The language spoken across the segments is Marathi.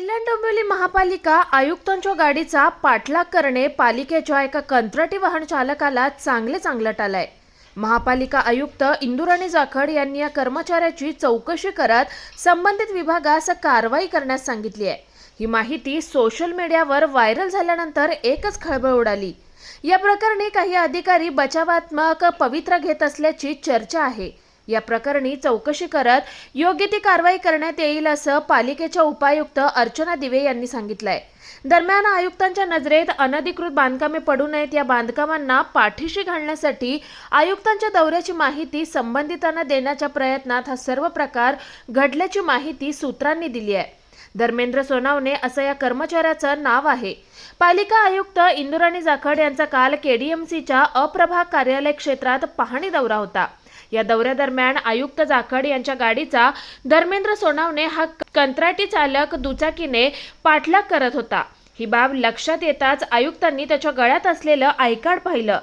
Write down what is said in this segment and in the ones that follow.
कल्याण डोंबिवली महापालिका आयुक्तांच्या गाडीचा पाठलाग करणे पालिकेच्या एका कंत्राटी वाहन चालकाला चांगले चांगलट आलंय. महापालिका आयुक्त इंदुराणी जाखड यांनी या कर्मचाऱ्याची चौकशी करत संबंधित विभागास कारवाई करण्यास सांगितली आहे. ही माहिती सोशल मीडियावर व्हायरल झाल्यानंतर एकच खळबळ उडाली. या प्रकरणी काही अधिकारी बचावात्मक पवित्रा घेत असल्याची चर्चा आहे. या प्रकरणी चौकशी करत योग्य ती कारवाई करण्यात येईल असं पालिकेच्या उपायुक्त अर्चना दिवे यांनी सांगितलंय. दरम्यान आयुक्तांच्या नजरेत अनधिकृत बांधकामे पडू नयेत या बांधकामांना पाठीशी घालण्यासाठी आयुक्तांच्या दौऱ्याची माहिती संबंधितांना देण्याच्या प्रयत्नात हा सर्व प्रकार घडल्याची माहिती सूत्रांनी दिली आहे. धर्मेंद्र सोनावणे असं या कर्मचाऱ्याचं नाव आहे. पालिका आयुक्त इंदुराणी जाखड यांचा काल केडीएमसीच्या अप्रभाग कार्यालय क्षेत्रात पाहणी दौरा होता. या दौऱ्यादरम्यान आयुक्त जाखड यांच्या गाडीचा धर्मेंद्र सोनावणे हा कंत्राटी चालक दुचाकीने पाठलाग करत होता. ही बाब लक्षात येताच आयुक्तांनी त्याच्या गळ्यात असलेलं आयकार्ड पाहिलं.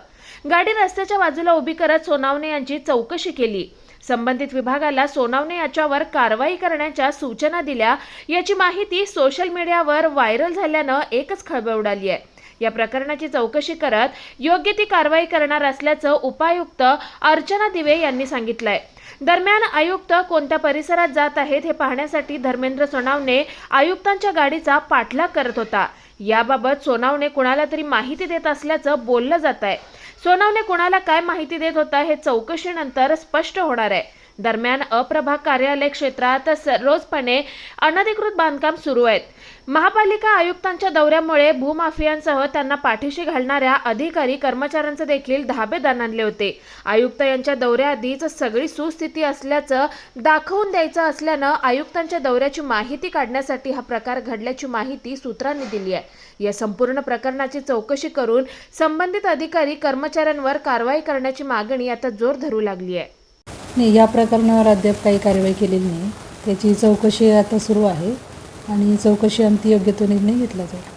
गाडी रस्त्याच्या बाजूला उभी करत सोनावणे यांची चौकशी केली. संबंधित विभागाला सोनावणे याच्यावर कारवाई करण्याच्या सूचना दिल्या. याची माहिती सोशल मीडियावर व्हायरल झाल्यानं एकच खळबळ उडाली आहे. या प्रकरणाची चौकशी करत योग्य ती कारवाई करणार असल्याचं उपायुक्त अर्चना दिवे यांनी सांगितलंय. दरम्यान आयुक्त कोणत्या परिसरात जात आहेत हे पाहण्यासाठी धर्मेंद्र सोनावणे आयुक्तांच्या गाडीचा पाठलाग करत होता. याबाबत सोनावणे कुणाला तरी माहिती देत असल्याचं बोललं जात आहे सोनावणे कुणाला काय माहिती देत होता हे चौकशीनंतर स्पष्ट होणार आहे. दरम्यान अप्रभाग कार्यालय क्षेत्रात सर्रोजपणे अनधिकृत बांधकाम सुरू आहेत. महापालिका आयुक्तांच्या दौऱ्यामुळे भूमाफियांसह त्यांना पाठीशी घालणाऱ्या अधिकारी कर्मचाऱ्यांचे देखील धाबे आणले होते. आयुक्त यांच्या दौऱ्याआधीच सगळी सुस्थिती असल्याचं दाखवून द्यायचं असल्यानं आयुक्तांच्या दौऱ्याची माहिती काढण्यासाठी हा प्रकार घडल्याची माहिती सूत्रांनी दिली आहे. या संपूर्ण प्रकरणाची चौकशी करून संबंधित अधिकारी कर्मचाऱ्यांवर कारवाई करण्याची मागणी आता जोर धरू लागली आहे. नाही या प्रकरणावर अद्याप काही कारवाई केलेली नाही. त्याची चौकशी आता सुरू आहे आणि चौकशी अंती योग्य तो निर्णय घेतला जाईल.